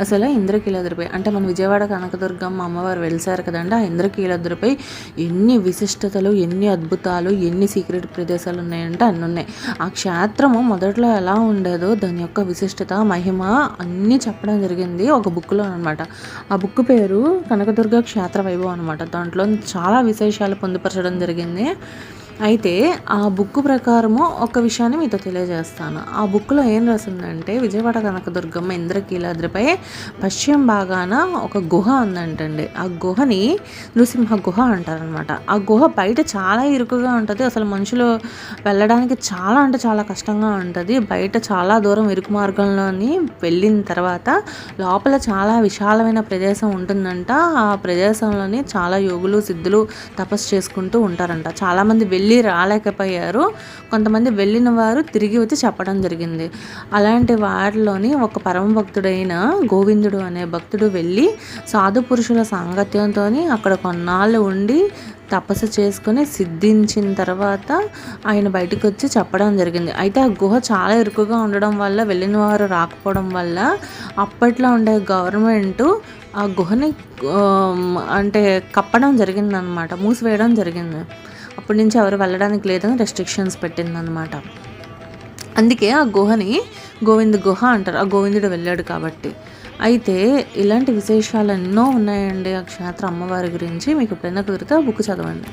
అసలు ఇంద్రకీలాద్రిపై అంటే మన విజయవాడ కనకదుర్గమ్మ అమ్మవారు వెలిసారు కదండి ఆ ఇంద్రకీలాద్రిపై ఎన్ని విశిష్టతలు ఎన్ని అద్భుతాలు ఎన్ని సీక్రెట్ ప్రదేశాలు ఉన్నాయంటే అన్ని ఉన్నాయి. ఆ క్షేత్రము మొదట్లో ఎలా ఉండేదో దాని యొక్క విశిష్టత మహిమ అన్నీ చెప్పడం జరిగింది ఒక బుక్లో అనమాట ఆ బుక్ పేరు కనకదుర్గ క్షేత్ర వైభవం అనమాట దాంట్లో చాలా విశేషాలు పొందుపరచడం జరిగింది. అయితే ఆ బుక్ ప్రకారము ఒక విషయాన్ని మీతో తెలియజేస్తాను. ఆ బుక్లో ఏం రాసిందంటే విజయవాడ కనకదుర్గమ్మ ఇంద్రకీలాద్రిపై పశ్చిమ భాగాన ఒక గుహ ఉందంటండి. ఆ గుహని నృసింహ గుహ అంటారనమాట ఆ గుహ బయట చాలా ఇరుకుగా ఉంటుంది. అసలు మనుషులు వెళ్ళడానికి చాలా అంటే చాలా కష్టంగా ఉంటుంది. బయట చాలా దూరం ఇరుకు మార్గంలోని వెళ్ళిన తర్వాత లోపల చాలా విశాలమైన ప్రదేశం ఉంటుందంట. ఆ ప్రదేశంలోని చాలా యోగులు సిద్ధులు తపస్సు చేసుకుంటూ ఉంటారంట. చాలామంది వెళ్ళి వెళ్ళి రాలేకపోయారు. కొంతమంది వెళ్ళిన వారు తిరిగి వచ్చి చెప్పడం జరిగింది. అలాంటి వారిలోని ఒక పరమ భక్తుడైన గోవిందుడు అనే భక్తుడు వెళ్ళి సాధు పురుషుల సాంగత్యంతో అక్కడ కొన్నాళ్ళు ఉండి తపస్సు చేసుకుని సిద్ధించిన తర్వాత ఆయన బయటకు వచ్చి చెప్పడం జరిగింది. అయితే ఆ గుహ చాలా ఇరుకుగా ఉండడం వల్ల వెళ్ళిన వారు రాకపోవడం వల్ల అప్పట్లో ఉండే గవర్నమెంట్ ఆ గుహని అంటే కప్పడం జరిగిందనమాట మూసివేయడం జరిగింది. అప్పటి నుంచి ఎవరు వెళ్ళడానికి లేదని రెస్ట్రిక్షన్స్ పెట్టిందనమాట అందుకే ఆ గుహని గోవింద గుహ అంటారు. ఆ గోవిందుడు వెళ్ళాడు కాబట్టి. అయితే ఇలాంటి విశేషాలు ఎన్నో ఉన్నాయండి ఆ క్షేత్ర అమ్మవారి గురించి. మీకు ఎప్పుడైనా కుదిరితే ఆ బుక్ చదవండి.